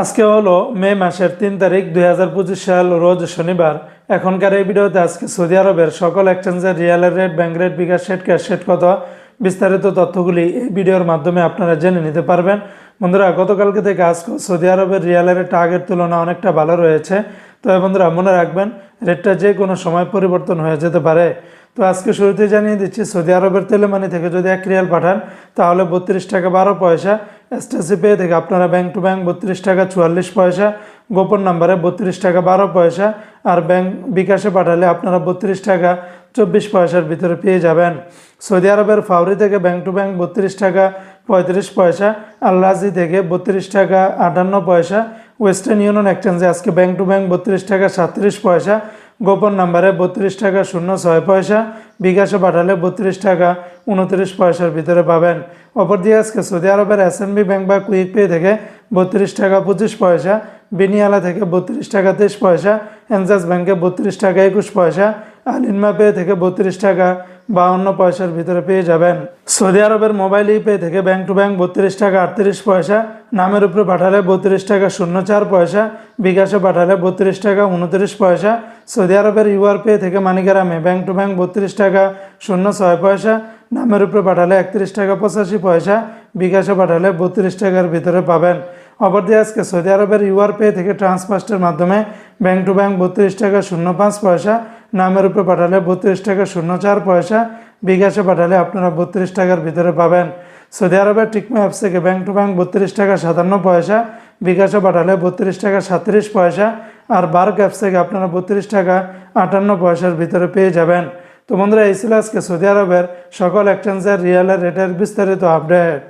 আজকে হলো মে মাসের তিন তারিখ দুই হাজার পঁচিশ সাল, রোজ শনিবার। এখনকার এই ভিডিওতে আজকে সৌদি আরবের সকল এক্সচেঞ্জের রিয়ালের rate bank rate bKash rate, cash rate কত, বিস্তারিত তথ্যগুলি এই ভিডিওর মাধ্যমে আপনারা জেনে নিতে পারবেন। বন্ধুরা, গতকালকে থেকে আজকে সৌদি আরবের রিয়ালের রেটটা আগের তুলনায় অনেকটা ভালো রয়েছে। তবে বন্ধুরা, মনে রাখবেন রেটটা যে কোনো সময় পরিবর্তন হয়ে যেতে পারে। তো আজকে শুরুতে জানিয়ে দিচ্ছি, সৌদি আরবের তেলেমানি থেকে যদি এক রিয়াল পাঠান, তাহলে বত্রিশ টাকা বারো পয়সা এসটিসি পে থেকে আপনারা ব্যাংক টু ব্যাংক বত্রিশ টাকা চুয়াল্লিশ পয়সা, গোপন নাম্বারে বত্রিশ টাকা বারো পয়সা, আর ব্যাংক বিকাশে পাঠালে আপনারা বত্রিশ টাকা চব্বিশ পয়সার ভিতরে পেয়ে যাবেন। সৌদি আরবের ফাউরি থেকে ব্যাংক টু ব্যাংক বত্রিশ টাকা পঁয়ত্রিশ পয়সা আল্লাজি থেকে বত্রিশ টাকা আটান্ন পয়সা, ওয়েস্টার্ন ইউনিয়ন এক্সচেঞ্জে আজকে ব্যাংক টু ব্যাংক বত্রিশ টাকা সাতত্রিশ পয়সা গোপন নাম্বারে বত্রিশ টাকা শূন্য ছয় পয়সা, বিকাশে পাঠালে বত্রিশ টাকা উনত্রিশ পয়সার ভিতরে পাবেন। অপর দিয়ে আজকে সৌদি আরবের এসএনবি ব্যাংক বা কুইক পে থেকে বত্রিশ টাকা পঁচিশ পয়সা, বিনিয়ালা থেকে বত্রিশ টাকা তেইশ পয়সা, এনজাস ব্যাঙ্কে বত্রিশ টাকা একুশ পয়সা আলিনমা পে থেকে বত্রিশ টাকা বাউন্ন পয়সার ভিতরে পেয়ে যাবেন। সৌদি আরবের মোবাইল ই পে থেকে ব্যাংক টু ব্যাংক বত্রিশ টাকা আটত্রিশ পয়সা, নামের উপরে পাঠালে বত্রিশ টাকা শূন্য চার পয়সা, বিকাশে পাঠালে বত্রিশ টাকা উনত্রিশ পয়সা, সৌদি আরবের ইউআর পে থেকে মানিকারামে ব্যাংক টু ব্যাংক বত্রিশ টাকা শূন্য ছয় পয়সা, নামের উপরে পাঠালে একত্রিশ টাকা পঁচাশি পয়সা, বিকাশে পাঠালে বত্রিশ টাকার ভিতরে পাবেন। অপর দিয়ে আজকে সৌদি আরবের ইউআর পে থেকে ট্রান্সফার্স্টের মাধ্যমে ব্যাংক টু ব্যাংক বত্রিশ টাকা শূন্য পাঁচ পয়সা নামের উপরে পাঠালে বত্রিশ টাকা শূন্য চার পয়সা, বিকাশে পাঠালে আপনারা বত্রিশ টাকার ভিতরে পাবেন। সৌদি আরবের টিকমো অ্যাপস থেকে ব্যাংক টু ব্যাংক বত্রিশ টাকা সাতান্ন পয়সা, বিকাশে পাঠালে বত্রিশ টাকা সাতত্রিশ পয়সা, আর বার্ক অ্যাপস থেকে আপনারা বত্রিশ টাকা আটান্ন পয়সার ভিতরে পেয়ে যাবেন। তো বন্ধুরা, এই ছিল আজকে সৌদি আরবের সকল এক্সচেঞ্জের রিয়ালের রেটের বিস্তারিত আপডেট